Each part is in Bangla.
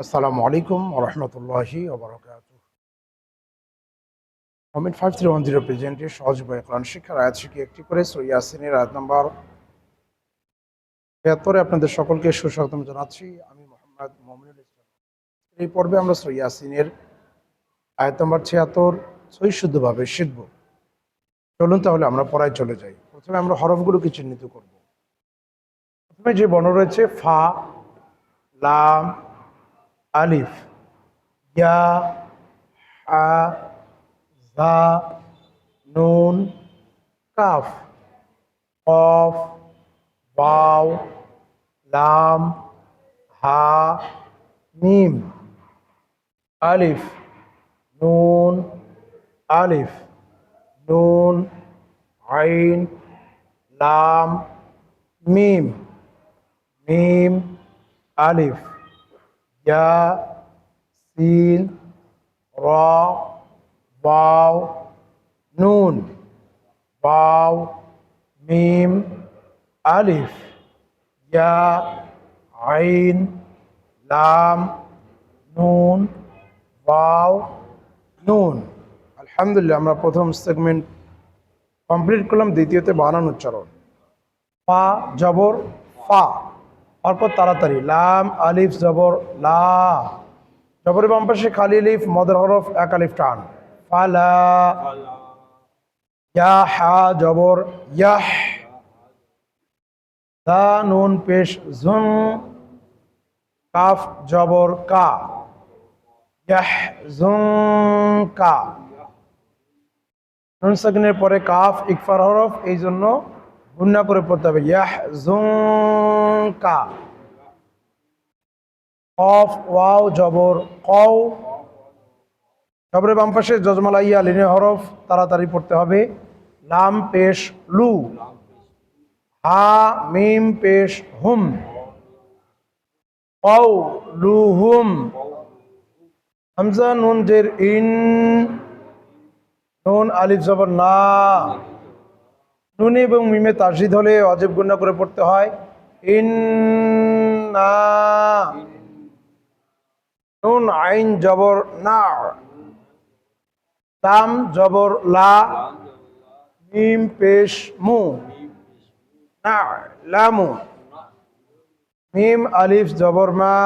আসসালামু আলাইকুম ওরহমতুল্লাহি ওবরাকাত ফাইভ থ্রি ওয়ান জিরো প্রেজেন্টে সহজ বই কোরআন শিক্ষার আয়াত শিখে একটি করে সৈয়াসিনের আয়াত নাম্বার তিয়াত্তরে আপনাদের সকলকে সুস্বাগতম জানাচ্ছি। আমি মোহাম্মদ মমিনুল ইসলাম। এই পর্বে আমরা সৈয়াসিনের আয়াত নাম্বার ছিয়াত্তর সই শুদ্ধভাবে শিখব। চলুন তাহলে আমরা পড়ায় চলে যাই। প্রথমে আমরা হরফগুলোকে চিহ্নিত করব? প্রথমে যে বর্ণ রয়েছে, ফা, লাম আলিফ, ইয়া আ জা নুন, কাফ, কফ, বাও, লাম, হা, মিম। আলিফ, নুন আলিফ, নুন, আইন, লাম, মিম মিম, আলিফ। ইয়া সিন র বাও নুন বাও মিম আলিফ ইয়া আইন লাম নুন বাও নুন আলহামদুলিল্লাহ আমরা প্রথম সেগমেন্ট কমপ্লিট করলাম দ্বিতীয়তে বানান উচ্চারণ পা জবর ফা। অর্পর তাড়াতাড়ি, লাম, আলিফ, জবর, লা। জবরের বাম পাশে খালি লিফ, মদের হরফ, এক আলিফ টান। ফালা। ইয়া, হা, জবর, ইয়াহ। দা, নুন, পেশ কাফ, জবর, কা। ইয়াহ কা। নুন পরে কাফ, ইকফার হরফ, এই জন্য গুন্না করে পড়তে হবে। ইয়াহ কা কফ, ওয়াও, জবর, কও। জবরের বাম পাশে জজমালা ইয়া, লিনে হরফ, তাড়াতাড়ি পড়তে হবে। লাম, পেশ, লু। হা, মিম, পেশ, হুম। কও, লু, হুম। হামজা, নুন, জের, ইন। নুন, আলিফ, জবর, না। নুন এবং মিমে তাসিদ হলে অজেব গুণা করে পড়তে হয়। ইন নুন, আইন, জবর, না। তাম জবর, লা। মিম, পেশ, মু। না লামু মিম, আলিফ, জবর, মা।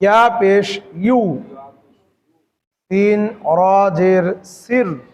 ইয়া, পেশ, ইউ। তিন অরাজের সির।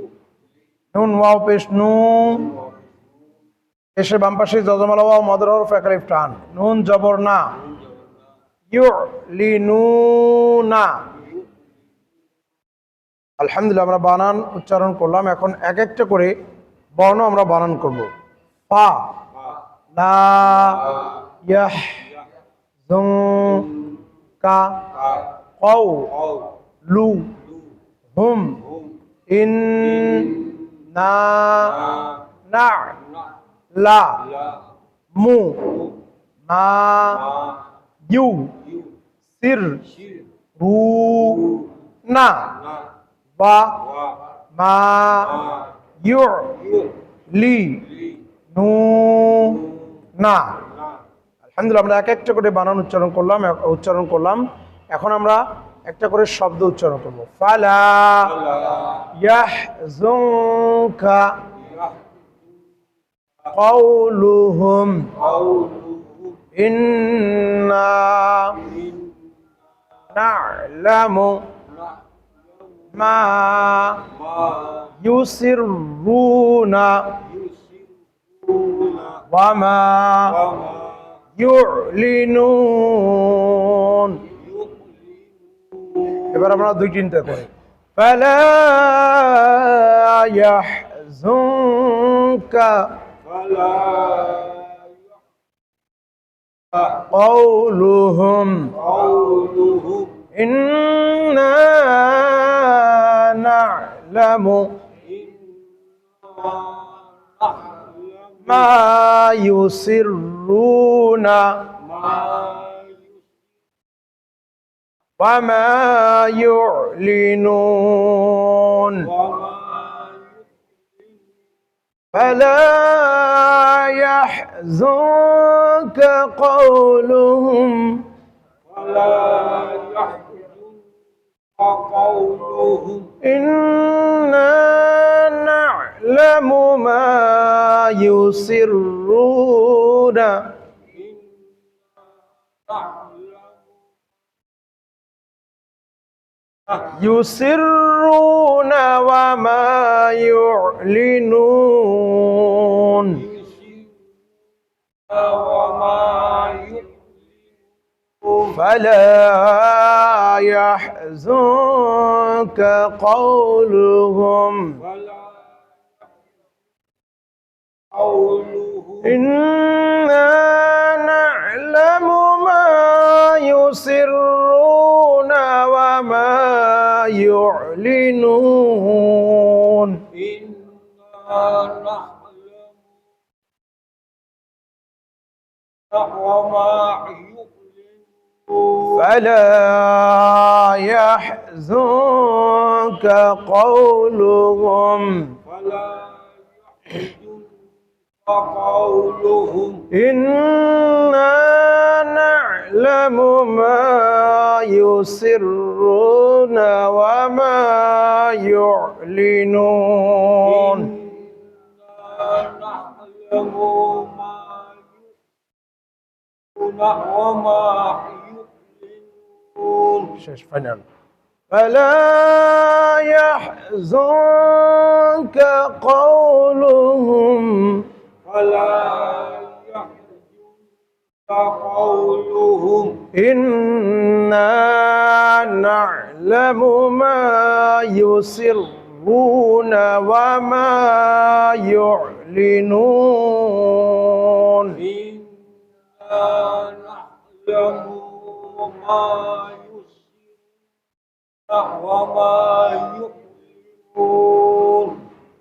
নুন, ওয়াও পেশ নু এসে বাম পাশে জজমালা, ওয়াও, মদর হরফ একালিফ টান নুন, জবর না। ইউ লি নু না আলহামদুলিল্লাহ, আমরা বানান উচ্চারণ করলাম। এখন এক একটা করে বর্ণ আমরা বানান করব। পা লা, ইয়াহ জুং কা, কও, লু, হুম, ইন না না, লা, মু মা ইউ, সির রু না, বা, মা, ইউ, লি, নু, না। আলহামদুলিল্লাহ, আমরা এক একটা করে বানান উচ্চারণ করলাম উচ্চারণ করলাম। এখন আমরা একটা করে শব্দ উচ্চারণ করব। ফালা ইয়াহজুনকা قولهم إنا نعلم ما يسرون وما يعلنون এবার আমরা দুই চিন্তা করি فلا يحزنك. فلا قولهم قولهم. إنا نعلم ما يسرون. وما يعلنون. فلا يحزنك قولهم. ولا يحزنك قولهم إنا نعلم ما يسرون. يسرون وما يعلنون. فلا يحزنك قولهم. قولهم. يعلنون. إنا نعلم وما يؤمنون فلا يحزنك قولهم يحزنك قولهم. إنا نعلم ما يسرون وما يعلنون. وما فلا يحزنك قولهم. فلا يحزنك قولهم. إنا نعلم ما يسرون وما يعلنون إنا نعلم ما يسرون وما يعلنون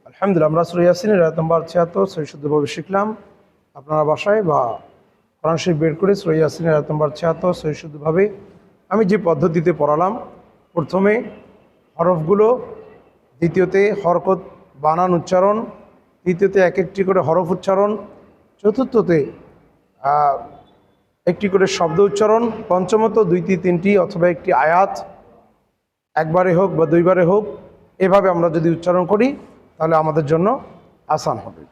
আলহামদুলিল্লাহ আমরা সুরা ইয়াসিনের রাত নম্বর ছিয়াত্তর সহি শুদ্ধভাবে শিখলাম আপনারা বাসায় বা কোরআন শরীফ বের করে সুরা ইয়াসিনের রাত নম্বর ছিয়াত্তর সহি শুদ্ধভাবে আমি যে পদ্ধতিতে পড়ালাম, প্রথমে হরফগুলো, দ্বিতীয়তে হরকত, বানান, উচ্চারণ, তৃতীয়তে এক একটি করে হরফ উচ্চারণ, চতুর্থতে একটি করে শব্দ উচ্চারণ, পঞ্চমত দুইটি, তিনটি অথবা একটি আয়াত, একবারে হোক বা দুইবারে হোক, এভাবে আমরা যদি উচ্চারণ করি, তাহলে আমাদের জন্য আসান হবে।